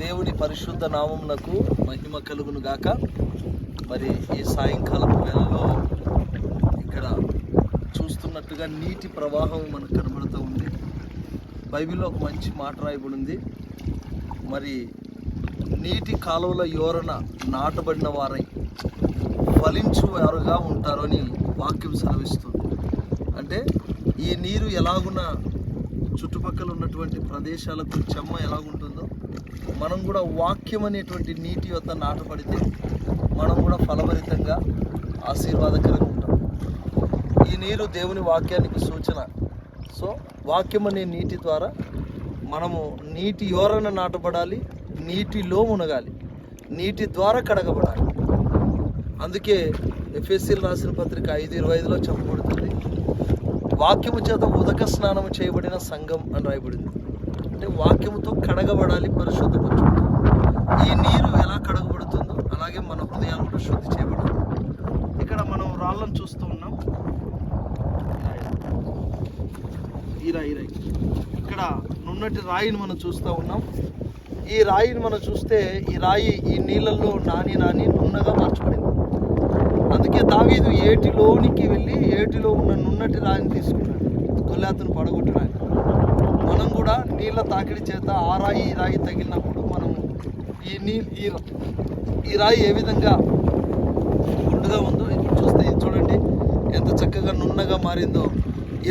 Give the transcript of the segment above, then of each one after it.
దేవుని పరిశుద్ధ నామమునకు మహిమ కలుగును గాక. మరి ఈ సాయంకాలపు వేళలో ఇక్కడ చూస్తున్నట్టుగా నీటి ప్రవాహం మనకు కనబడుతూ ఉంది. బైబిల్లో ఒక మంచి మాట రాయబడింది. మరి నీటి కాలువల యోరన నాటబడిన వారై ఫలించు వారుగా ఉంటారు అని వాక్యం సెలవిస్తుంది. అంటే ఈ నీరు ఎలాగున్న చుట్టుపక్కల ఉన్నటువంటి ప్రదేశాలకు చెమ్మ ఎలాగుంటుందో మనం కూడా వాక్యం అనేటువంటి నీటి యొక్క నాటపడితే మనం కూడా ఫలభరితంగా ఆశీర్వాదకరంగా ఉంటాం. ఈ నీరు దేవుని వాక్యానికి సూచన. సో వాక్యం అనే నీటి ద్వారా మనము నీటి యోరన నాటబడాలి నీటిలో మునగాలి నీటి ద్వారా కడగబడాలి. అందుకే ఎఫ్ఎస్సీలు రాసిన పత్రిక ఐదు ఇరవై ఐదులో చెప్పబడుతుంది వాక్యము చేత ఉదక స్నానం చేయబడిన సంఘం అని రాయబడింది. అంటే వాక్యముతో కడగబడాలి పరిశుద్ధపరచుకుంటాం ఈ నీరు ఎలా కడగబడుతుందో అలాగే మన హృదయాలు కూడా శుద్ధి చేయబడాలి ఇక్కడ మనం రాళ్ళను చూస్తూ ఉన్నాం. ఈ రాయి ఇక్కడ నున్నటి రాయిని మనం చూస్తూ ఉన్నాం. ఈ రాయిని మనం చూస్తే ఈ రాయి ఈ నీళ్ళల్లో నాని నాని నున్నగా మార్చబడింది. అందుకే దావీదు ఏటిలోనికి వెళ్ళి ఏటిలో ఉన్న నున్నటి రాయిని తీసుకున్నాడు. గొల్లాతను పడగొట్టడానికి కూడా నీళ్ళ తాకిడి చేత ఆ రాయి ఈ రాయి తగిలినప్పుడు మనం ఈ నీ ఈ ఈ రాయి ఏ విధంగా గుండుగా ఉందో ఇప్పుడు చూస్తే చూడండి ఎంత చక్కగా నున్నగా మారిందో.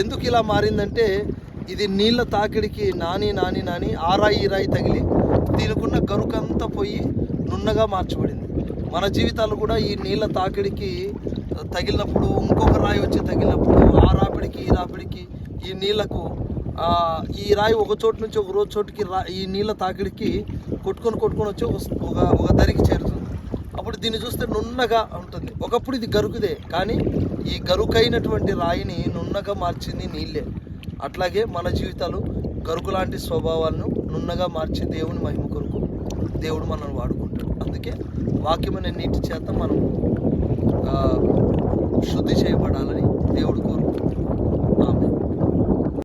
ఎందుకు ఇలా మారిందంటే ఇది నీళ్ళ తాకిడికి నాని నాని నాని ఆ రాయి ఈ రాయి తగిలి దీనికున్న గరుకంతా పోయి నున్నగా మార్చబడింది. మన జీవితాలు కూడా ఈ నీళ్ళ తాకిడికి తగిలినప్పుడు ఇంకొక రాయి వచ్చి తగిలినప్పుడు ఆ రాపిడికి ఈ రాపిడికి ఈ నీళ్ళకు ఈ రాయి ఒక చోటు నుంచి ఒక రోజు చోటుకి రా ఈ నీళ్ళ తాకిడికి కొట్టుకొని కొట్టుకొని వచ్చి ఒక ఒక దరికి చేరుతుంది. అప్పుడు దీన్ని చూస్తే నున్నగా ఉంటుంది. ఒకప్పుడు ఇది గరుకుదే కానీ ఈ గరుకైనటువంటి రాయిని నున్నగా మార్చింది నీళ్ళే. అట్లాగే మన జీవితాలు గరుకు లాంటి స్వభావాలను నున్నగా మార్చి దేవుని మహిమ కొరకు దేవుడు మనల్ని వాడుకుంటాడు. అందుకే వాక్యమైన నీటి చేత మనం శుద్ధి చేయబడాలని